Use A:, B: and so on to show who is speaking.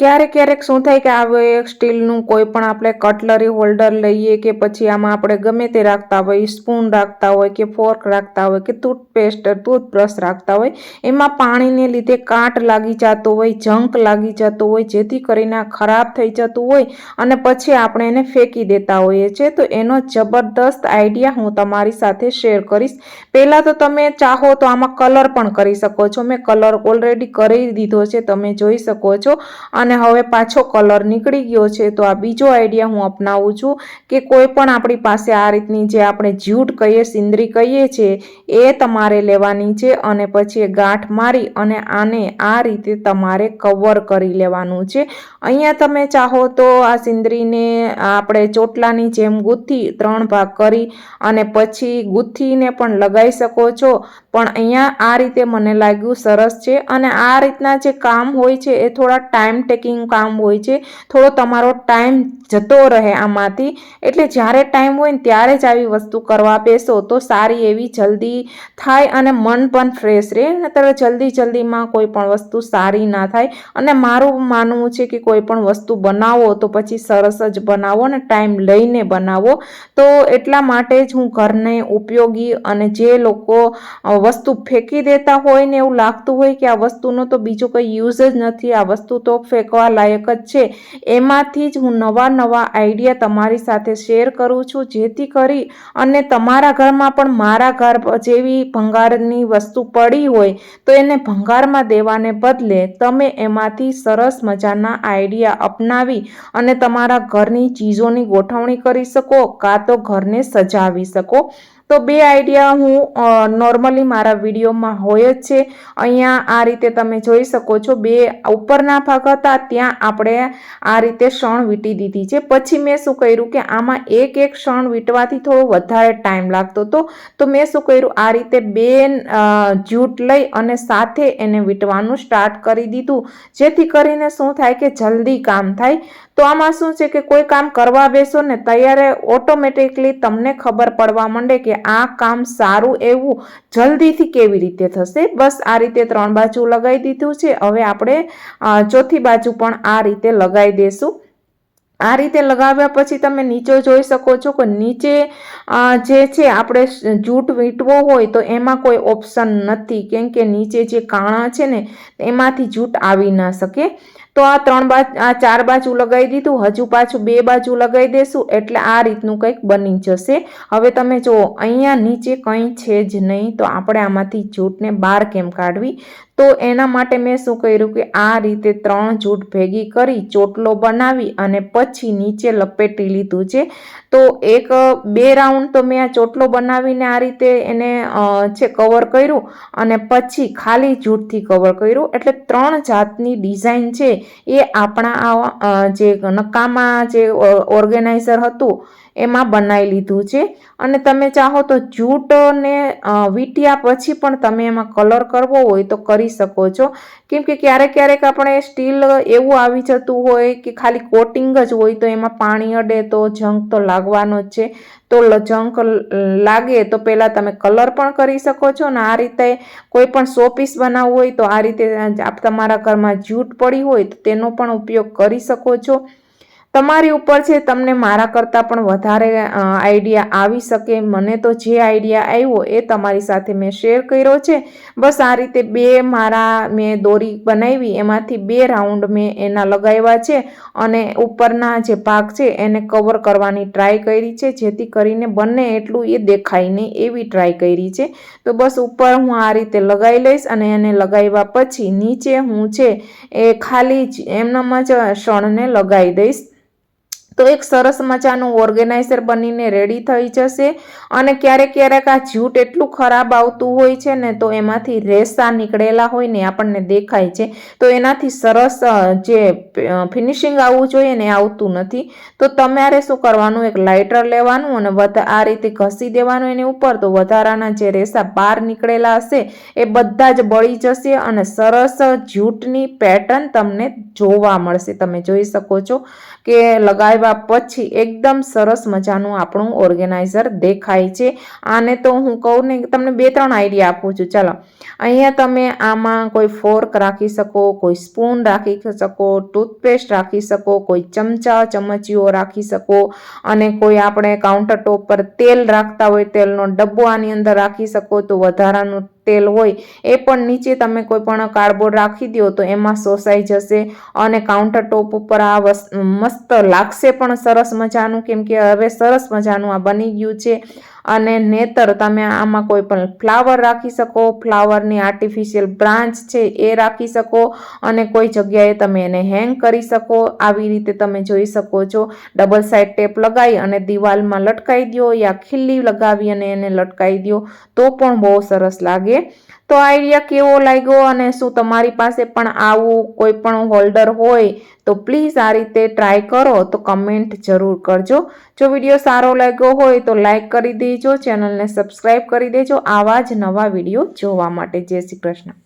A: ક્યારેક ક્યારેક શું થાય કે આવે સ્ટીલનું કોઈ પણ આપણે કટલરી હોલ્ડર લઈએ કે પછી આમાં આપણે ગમે તે રાખતા હોય, સ્પૂન રાખતા હોય કે ફોર્ક રાખતા હોય કે ટૂથપેસ્ટ, ટૂથબ્રશ રાખતા હોય, એમાં પાણીને લીધે કાટ લાગી જતો હોય, જંક લાગી જતો હોય, જેથી કરીને ખરાબ થઈ જતું હોય અને પછી આપણે એને ફેંકી દેતા હોઈએ છીએ. તો એનો જબરદસ્ત આઈડિયા હું તમારી સાથે શેર કરીશ. પહેલાં તો તમે ચાહો તો આમાં કલર પણ કરી શકો છો. મેં કલર ઓલરેડી કરી દીધો છે, તમે જોઈ શકો છો. અને અને હવે પાછો કલર નીકળી ગયો છે, તો આ બીજો આઈડિયા હું અપનાવું છું કે કોઈ પણ આપણી પાસે આ રીતની જે આપણે જ્યુટ કહીએ, સિંદરી કહીએ છીએ એ તમારે લેવાની છે અને પછી ગાંઠ મારી અને આને આ રીતે તમારે કવર કરી લેવાનું છે. અહીંયા તમે ચાહો તો આ સિંદરીને આપણે ચોટલાની જેમ ગુથ્થી ત્રણ ભાગ કરી અને પછી ગુથ્થીને પણ લગાવી શકો છો. પણ અહીંયા આ રીતે મને લાગ્યું સરસ છે અને આ રીતના જે કામ હોય છે એ થોડા ટાઈમ ટેકિંગ કામ હોય છે. થોડો તમારો ટાઈમ જતો રહે આમાંથી. એટલે જ્યારે ટાઈમ હોય ને ત્યારે જ આવી વસ્તુ કરવા બેસો તો સારી એવી જલ્દી થાય અને મન પણ ફ્રેશ રહે. નતર જલ્દી જલ્દીમાં કોઈ પણ વસ્તુ સારી ના થાય. અને મારું માનવું છે કે કોઈ પણ વસ્તુ બનાવો તો પછી સરસ જ બનાવો અને ટાઈમ લઈને બનાવો. તો એટલા માટે જ હું ઘરને ઉપયોગી અને જે લોકો વસ્તુ ફેંકી દેતા હોય ને એવું લાગતું હોય કે આ વસ્તુનો તો બીજો કંઈ યુઝ જ નથી, આ વસ્તુ તો ફેંકવા લાયક જ છે. એમાંથી જ હું નવા નવા આઈડિયા તમારી સાથે શેર કરું છું, જેથી કરી અને તમારા ઘરમાં પણ મારા ઘર જેવી ભંગારની વસ્તુ પડી હોય તો એને ભંગારમાં દેવાને બદલે તમે એમાંથી સરસ મજાના આઈડિયા અપનાવી અને તમારા ઘરની ચીજોની ગોઠવણી કરી શકો, કાં તો ઘરને સજાવી શકો. તો બે આઈડિયા હું નોર્મલી મારા વિડીયોમાં હોય જ છે. અહીંયા આ રીતે તમે જોઈ શકો છો, બે ઉપરના ભાગ હતા, ત્યાં આપણે આ રીતે શણ વીંટી દીધી છે. પછી મેં શું કર્યું કે આમાં એક એક શણ વીંટવાથી થોડો વધારે ટાઈમ લાગતો હતો. તો મેં શું કર્યું, આ રીતે બે જૂટ લઈ અને સાથે એને વીંટવાનું સ્ટાર્ટ કરી દીધું. જેથી કરીને શું થાય કે જલ્દી કામ થાય. તો આમાં શું છે કે કોઈ કામ કરવા બેસો ને, ત્યારે ઓટોમેટિકલી તમને ખબર પડવા માંડે કે આ કામ સારું એવું જલ્દીથી કેવી રીતે થશે? બસ આ રીતે ત્રણ બાજુ લગાવી દીધું છે. હવે આપણે ચોથી બાજુ પણ આ રીતે લગાવી દઈશું આ રીતે લગાવ્યા પછી તમે નીચે જોઈ શકો છો કે નીચે જે છે આપણે જૂટ વીંટવો હોય તો એમાં કોઈ ઓપ્શન નથી. કેમ કે નીચે જે કાણા છે ને, એમાંથી જૂટ આવી ના શકે. તો આ ત્રણ બાજુ, આ ચાર બાજુ લગાવી દીધું, હજુ પાછું બે બાજુ લગાવી દેશું, એટલે આ રીતનું કંઈક બની જશે. હવે તમે જુઓ અહીંયા નીચે કંઈ છે જ નહીં, તો આપણે આમાંથી જૂટને બહાર કેમ કાઢવી? તો એના માટે મેં શું કર્યું કે આ રીતે ત્રણ જૂઠ ભેગી કરી ચોટલો બનાવી અને પછી નીચે લપેટી લીધું છે. તો એક બે રાઉન્ડ તો મેં આ ચોટલો બનાવીને આ રીતે એને છે કવર કર્યું અને પછી ખાલી જૂઠથી કવર કર્યું. એટલે ત્રણ જાતની ડિઝાઇન છે. એ આપણા આ જે નકામા જે ઓર્ગેનાઇઝર હતું એમાં બનાવી લીધું છે. અને તમે ચાહો તો જૂટને વીટ્યા પછી પણ તમે એમાં કલર કરવો હોય તો કરી શકો છો. કેમ કે ક્યારેક ક્યારેક આપણે સ્ટીલ એવું આવી જતું હોય કે ખાલી કોટિંગ જ હોય તો એમાં પાણી અડે તો જંક તો લાગવાનો જ છે. તો જંક લાગે તો પહેલાં તમે કલર પણ કરી શકો છો ને આ રીતે કોઈ પણ સો પીસ બનાવવું હોય તો આ રીતે તમારા ઘરમાં જૂટ પડી હોય તો તેનો પણ ઉપયોગ કરી શકો છો. તમારી ઉપર છે, તમને મારા કરતાં પણ વધારે આઈડિયા આવી શકે. મને તો જે આઈડિયા આવ્યો એ તમારી સાથે મેં શેર કર્યો છે. બસ આ રીતે બે મારા મેં દોરી બનાવી, એમાંથી બે રાઉન્ડ મેં એના લગાવ્યા છે અને ઉપરના જે ભાગ છે એને કવર કરવાની ટ્રાય કરી છે. જેથી કરીને બંને એટલું એ દેખાય નહીં એવી ટ્રાય કરી છે. તો બસ ઉપર હું આ રીતે લગાવી લઈશ અને એને લગાવ્યા પછી નીચે હું છે એ ખાલી એમનામ જ શણને લગાવી દઈશ. તો એક સરસ મજાનું ઓર્ગેનાઇઝર બનીને રેડી થઈ જશે અને ક્યારેક ક્યારેક આ જ્યૂટ એટલું ખરાબ આવતું હોય છે ને તો એમાંથી રેસા નીકળેલા હોય ને આપણને દેખાય છે. તો એનાથી સરસ જે ફિનિશિંગ આવવું જોઈએ ને આવતું નથી. તો તમારે શું કરવાનું? એક લાઇટર લેવાનું અને આ રીતે ઘસી દેવાનું એની ઉપર. તો વધારાના જે રેસા બહાર નીકળેલા હશે એ બધા જ બળી જશે અને સરસ જ્યૂટની પેટર્ન તમને જોવા મળશે. તમે જોઈ શકો છો કે લગાવ્યા લગાવ્યા પછી એકદમ સરસ મજાનું આપણું ઓર્ગેનાઇઝર દેખાય છે. આને તો હું કહું ને તમને બે ત્રણ આઈડિયા આપું છું. ચાલો. અહીંયા તમે આમાં કોઈ ફોર્ક રાખી શકો, કોઈ સ્પૂન રાખી શકો, ટૂથપેસ્ટ રાખી શકો, કોઈ ચમચા, ચમચીઓ રાખી શકો અને કોઈ આપણે કાઉન્ટર ટોપ પર તેલ રાખતા હોય તેલનો ડબ્બો આની અંદર રાખી શકો તો વધારાનું તેલ હોય, એ પણ નીચે તમે કોઈ પણ કાર્ડબોર્ડ રાખી દો તો એમાં શોષાઈ જશે અને કાઉન્ટર ટોપ ઉપર આ મસ્ત લાગશે પણ સરસ મજાનું કેમ કે હવે સરસ મજાનું આ બની ગયું છે. અને નેતર તમે આમાં કોઈ પણ ફ્લાવર રાખી શકો ફ્લાવરની આર્ટિફિશિયલ બ્રાન્ચ છે એ રાખી શકો અને કોઈ જગ્યાએ તમે એને હેંગ કરી શકો. આવી રીતે તમે જોઈ શકો છો. ડબલ સાઇડ ટેપ લગાવી અને દિવાલમાં લટકાવી દો યા ખીલ્લી લગાવી અને એને લટકાવી દો તો પણ બહુ સરસ લાગે. તો આઈડિયા કેવો લાગ્યો અને શું તમારી પાસે પણ આવું કોઈ પણ હોલ્ડર હોય તો પ્લીઝ આ રીતે ટ્રાય કરો તો કમેન્ટ જરૂર કરજો. જો વીડિયો સારો લાગ્યો હોય તો લાઇક કરી દેજો ચેનલને સબસ્ક્રાઈબ કરી દેજો. આવા જ નવા વીડિયો જોવા માટે. જય શ્રી કૃષ્ણ.